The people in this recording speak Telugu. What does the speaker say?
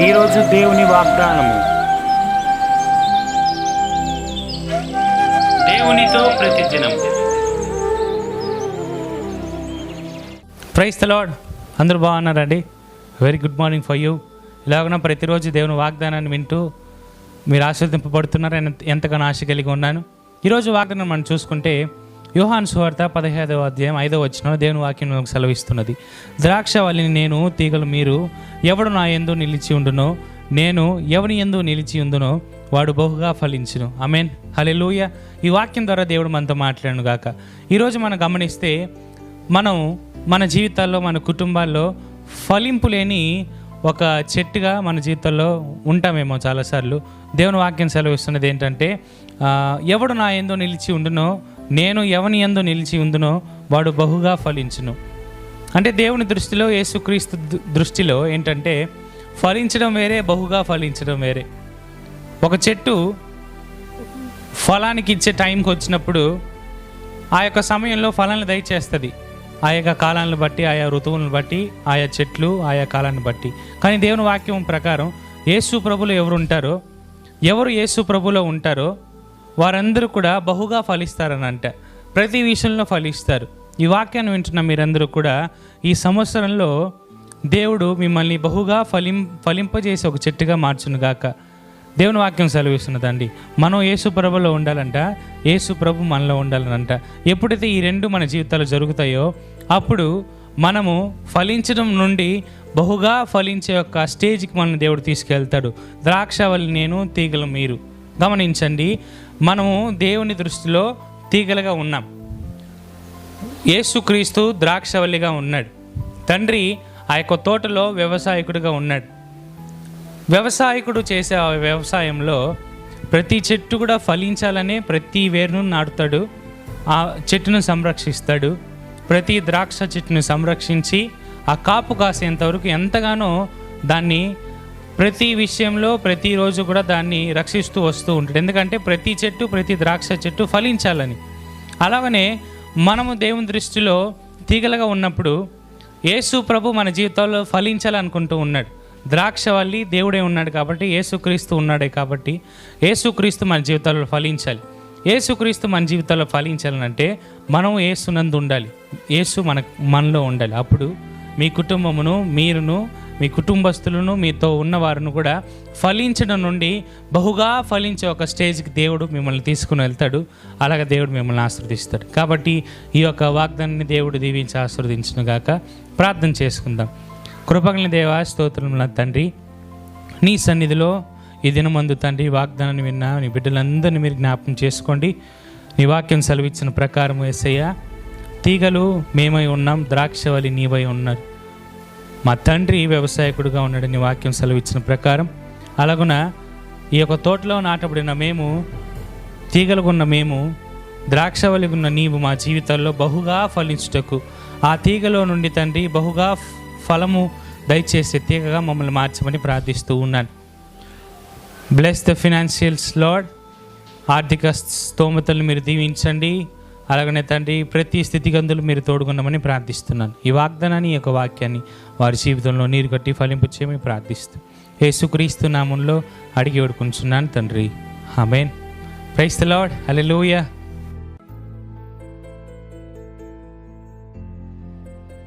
ఈరోజు దేవుని వాగ్దానము. దేవునితో ప్రతిదినం. ప్రైస్ ద లాడ్ అందరూ బాగున్నారండి? Very good morning for you ఇలాగన ప్రతిరోజు దేవుని వాగ్దానాన్ని వింటూ మీరు ఆశీర్వదింపబడుతున్నారని ఎంతగానో ఆశ కలిగి ఉన్నాను. ఈరోజు వాగ్దానం మనం చూసుకుంటే యోహాన్ సువార్త పదిహేదవ అధ్యాయం ఐదవ వచ్చిన దేవుని వాక్యం సెలవిస్తున్నది. ద్రాక్ష వల్లిని నేను తీగలు మీరు ఎవడు నా ఎందు నిలిచి ఉండునో నేను ఎవని ఎందు నిలిచి ఉందునో వాడు బహుగా ఫలించును. అమేన్ హలెలూయ ఈ వాక్యం ద్వారా దేవుడు మనతో మాట్లాడను గాక. ఈరోజు మనం గమనిస్తే మనం మన జీవితాల్లో మన కుటుంబాల్లో ఫలింపు లేని ఒక చెట్టుగా మన జీవితంలో ఉంటామేమో చాలాసార్లు. దేవుని వాక్యం సెలవిస్తున్నది ఏంటంటే ఎవడు నా ఏందో నిలిచి ఉండునో నేను ఎవని ఎందు నిలిచి ఉందునో వాడు బహుగా ఫలించును. అంటే దేవుని దృష్టిలో యేసుక్రీస్తు దృష్టిలో ఏంటంటే ఫలించడం వేరే బహుగా ఫలించడం వేరే. ఒక చెట్టు ఫలానికి ఇచ్చే టైంకి వచ్చినప్పుడు ఆ యొక్క సమయంలో ఫలాన్ని దయచేస్తుంది. ఆ యొక్క కాలాలను బట్టి ఆయా ఋతువులను బట్టి ఆయా చెట్లు ఆయా కాలాన్ని బట్టి. కానీ దేవుని వాక్యం ప్రకారం యేసు ప్రభులో ఎవరు ఉంటారో ఎవరు యేసు ప్రభులో ఉంటారో వారందరూ కూడా బహుగా ఫలిస్తారని అంట. ప్రతి విషయంలో ఫలిస్తారు. ఈ వాక్యాన్ని వింటున్న మీరందరూ కూడా ఈ సంవత్సరంలో దేవుడు మిమ్మల్ని బహుగా ఫలిం ఫలింపజేసి ఒక చెట్టుగా మార్చునుగాక దేవుని వాక్యం సెలవిస్తున్నదండి. మనం యేసు ప్రభులో ఉండాలంట యేసు ప్రభు మనలో ఉండాలనంట. ఎప్పుడైతే ఈ రెండు మన జీవితాలు జరుగుతాయో అప్పుడు మనము ఫలించడం నుండి బహుగా ఫలించే యొక్క స్టేజ్కి మన దేవుడు తీసుకెళ్తాడు. ద్రాక్షవల్లి నేను తీగలు మీరు. గమనించండి మనము దేవుని దృష్టిలో తీగలుగా ఉన్నాం. యేసుక్రీస్తు ద్రాక్షవల్లిగా ఉన్నాడు. తండ్రి ఆ యొక్క తోటలో వ్యవసాయకుడిగా ఉన్నాడు. వ్యవసాయకుడు చేసే ఆ వ్యవసాయంలో ప్రతి చెట్టు కూడా ఫలించాలనే ప్రతి వేరును నాటుతాడు ఆ చెట్టును సంరక్షిస్తాడు ప్రతి ద్రాక్ష చెట్టును సంరక్షించి ఆ కాపు కాసేంత వరకు ఎంతగానో దాన్ని ప్రతి విషయంలో ప్రతిరోజు కూడా దాన్ని రక్షిస్తూ వస్తూ ఉంటాడు. ఎందుకంటే ప్రతి చెట్టు ప్రతి ద్రాక్ష చెట్టు ఫలించాలని. అలాగనే మనము దేవుని దృష్టిలో తీగలుగా ఉన్నప్పుడు యేసు ప్రభు మన జీవితంలో ఫలించాలనుకుంటూ ఉన్నాడు. ద్రాక్షవల్లి దేవుడే ఉన్నాడు కాబట్టి యేసుక్రీస్తు ఉన్నాడే కాబట్టి యేసుక్రీస్తు మన జీవితాల్లో ఫలించాలి. యేసుక్రీస్తు మన జీవితాల్లో ఫలించాలనంటే మనం యేసునందు ఉండాలి. యేసు మన మనలో ఉండాలి. అప్పుడు మీ కుటుంబమును మీరును మీ కుటుంబస్తులను మీతో ఉన్నవారును కూడా ఫలించడం నుండి బహుగా ఫలించే ఒక స్టేజ్కి దేవుడు మిమ్మల్ని తీసుకుని వెళ్తాడు. అలాగే దేవుడు మిమ్మల్ని ఆశీర్వదిస్తాడు. కాబట్టి ఈ యొక్క వాగ్దానాన్ని దేవుడు దీవించి ఆశీర్వదించును గాక. ప్రార్థన చేసుకుందాం. కృపగల దేవా స్తోత్రముల తండ్రి. నీ సన్నిధిలో ఈ దినమందు తండ్రి వాగ్దానాన్ని విన్నా నీ బిడ్డలందరినీ మీరు జ్ఞాపకం చేసుకోండి. నీ వాక్యం సెలవిచ్చిన ప్రకారం ఎస్సయ్య తీగలు మేమై ఉన్నాం ద్రాక్షవలి నీవై ఉన్నారు మా తండ్రి వ్యవసాయకుడుగా ఉన్నాడని వాక్యం సెలవిచ్చిన ప్రకారం అలాగున ఈ యొక్క తోటలో నాటబడిన మేము తీగలుగున్న మేము ద్రాక్షవలిగున్న నీవు మా జీవితాల్లో బహుగా ఫలించుటకు ఆ తీగలో నుండి తండ్రి బహుగా ఫలము దయచేసే తీగగా మమ్మల్ని మార్చమని ప్రార్థిస్తూ ఉన్నాను. బ్లెస్ ద ఫినాన్షియల్స్ లాడ్ ఆర్థిక స్తోమతలు మీరు దీవించండి. అలాగనే తండ్రి ప్రతి స్థితిగందులు మీరు తోడుకున్నామని ప్రార్థిస్తున్నాను. ఈ వాగ్దానాన్ని ఈ యొక్క వాక్యాన్ని వారి జీవితంలో నీరు కట్టి ఫలింపు చేయమని ప్రార్థిస్తూ యేసుక్రీస్తు నామంలో అడిగి వేడుకుంటున్నాను తండ్రి. ఆమెన్. Praise Lord Lord.